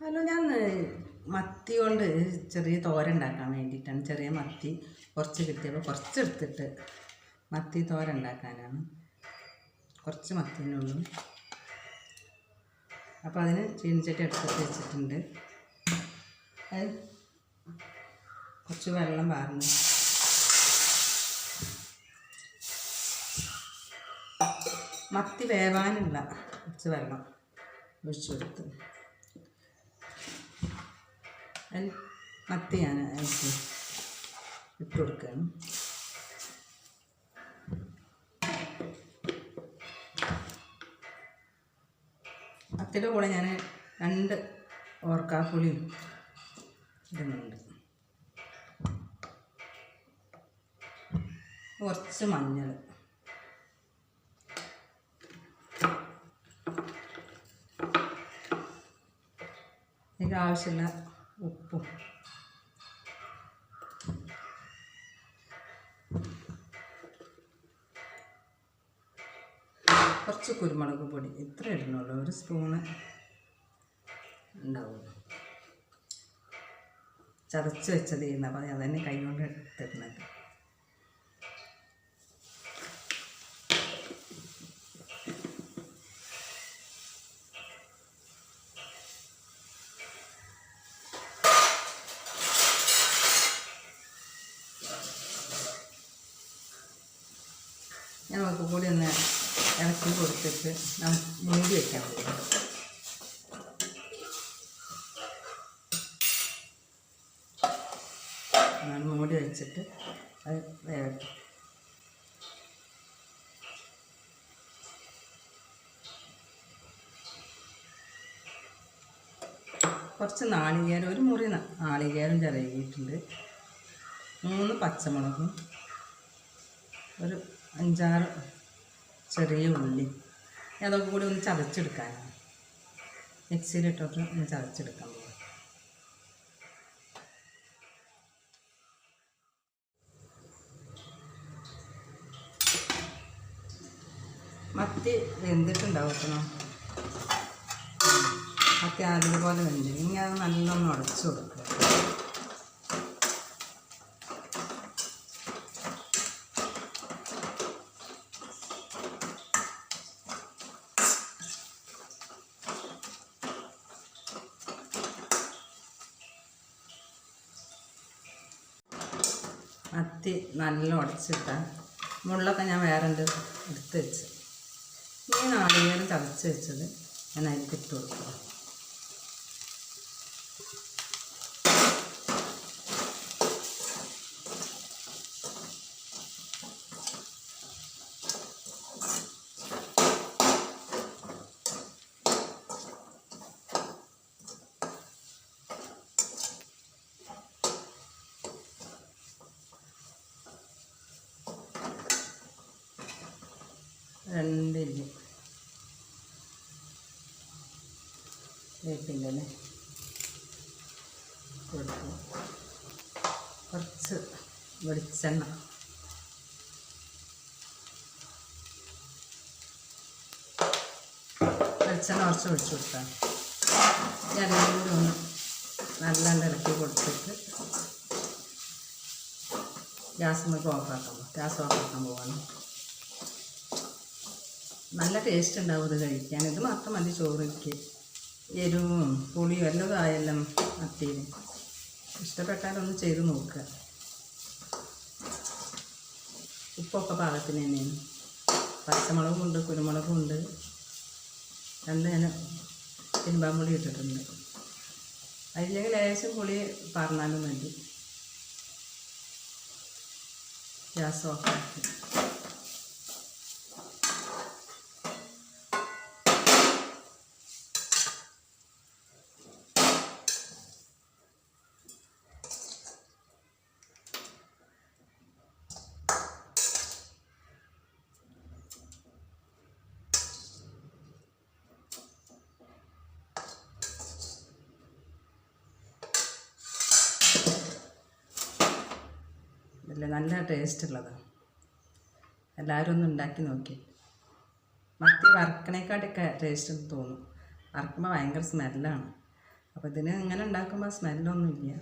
Hello ഞാൻ മത്തി കൊണ്ട് ചെറിയ തോര ഉണ്ടാക്കാൻ വേണ്ടിയിട്ടാണ്. ചെറിയ മത്തി കുറച്ച് കിട്ടിയപ്പോൾ കുറച്ച് എടുത്തിട്ട് മത്തി തോര ഉണ്ടാക്കാനാണ്. കുറച്ച് മത്തിനുള്ളൂ അപ്പോൾ അതിന് ചീനിച്ചട്ടി എടുത്തിട്ട് വെച്ചിട്ടുണ്ട്. കുറച്ച് വെള്ളം പാർന്നു മത്തി വേവാനുള്ള കുറച്ച് വെള്ളം ഒഴിച്ചു കൊടുത്ത്. അതിൽ മത്തി ഞാൻ ഇട്ട് കൊടുക്കുകയാണ് മത്തിയുടെ കൂടെ ഞാൻ രണ്ട് ഓർക്കാപ്പുളിയും ഇടുന്നുണ്ട്. കുറച്ച് മഞ്ഞൾ. ഇതിന്റെ ആവശ്യമുള്ള ഉപ്പും. കുറച്ച് കുരുമുളക് പൊടി. ഇത്ര ഇടണുള്ളൂ. ഒരു സ്പൂണ് ഉണ്ടാവുള്ളൂ. ചതച്ച് വെച്ചത് ചെയ്യുന്നത് അപ്പോൾ അത് തന്നെ കൈ കൊണ്ട് എടുത്തിരുന്നത് നമുക്ക് കൂടി ഒന്ന് ഇളക്കി കൊടുത്തിട്ട് നമുക്ക് മൂടി വയ്ക്കാം മൂടി വെച്ചിട്ട് അത് വേവട്ടെ കുറച്ച് നാളികേരം ഒരു മുറി നാളികേരം ചിറകിയിട്ടുണ്ട് മൂന്ന് പച്ചമുളകും ഒരു അഞ്ചാറ് ചെറിയ ഉള്ളി. അതൊക്കെ കൂടി ഒന്ന് ചതച്ചെടുക്കാനാണ് മിക്സിയിലിട്ടൊക്കെ ഒന്ന് ചതച്ചെടുക്കാൻ പോകും മത്തി വെന്തിട്ടുണ്ടാവും കേട്ടോ മത്തി പോലെ വെന്ത്. ഇനി അത് നല്ലോണം ഉടച്ചു കൊടുക്കുക മത്തി നല്ല ഉടച്ചിട്ടാൽ മുള്ളൊക്കെ ഞാൻ വേറെ എടുത്ത് വെച്ച്. ഈ നാളികേരം ചതച്ച് വെച്ചത് ഞാൻ അതിലേക്ക് ഇട്ട് കൊടുക്കുക രണ്ടില്ല? വേപ്പിന്റെ കൊടുത്തു കുറച്ച് വെളിച്ചെണ്ണ. വെളിച്ചെണ്ണ കുറച്ച് ഒഴിച്ചു കൊടുത്താൽ എല്ലാം ഒന്ന് നല്ലാണ്ട് ഇളക്കി കൊടുത്തിട്ട് ഗ്യാസ് നമുക്ക് ഓഫാക്കാം. ഗ്യാസ് ഓഫാക്കാൻ പോവാണ്. നല്ല ടേസ്റ്റ് ഉണ്ടാവും ഇത് കഴിക്കാൻ. ഇത് മാത്രം മതി ചോറിക്ക് എരിവും പുളിയും എല്ലാം ആയെല്ലാം മത്തിയിൽ ഇഷ്ടപ്പെട്ടാലൊന്ന് ചെയ്ത് നോക്കുക. ഉപ്പൊക്കെ പാകത്തിന് തന്നെയാണ്. പച്ചമുളകും ഉണ്ട് കുരുമുളകും ഉണ്ട്. രണ്ട് ഞാൻ ഇട്ടിട്ടുണ്ട്. അതില്ലെങ്കിൽ ലേശം പുളി പറഞ്ഞാലും മതി. ഗ്യാസ് ഓഫാക്കി ഇല്ല നല്ല ടേസ്റ്റ് ഉള്ളതാണ് എല്ലാവരും ഒന്ന് ഉണ്ടാക്കി നോക്കി. മത്തി വറക്കണേക്കാട്ടൊക്കെ ടേസ്റ്റ് തോന്നും വറക്കുമ്പോൾ ഭയങ്കര സ്മെല്ലാണ് അപ്പോൾ ഇതിന് ഇങ്ങനെ ഉണ്ടാക്കുമ്പോൾ സ്മെല്ലൊന്നുമില്ല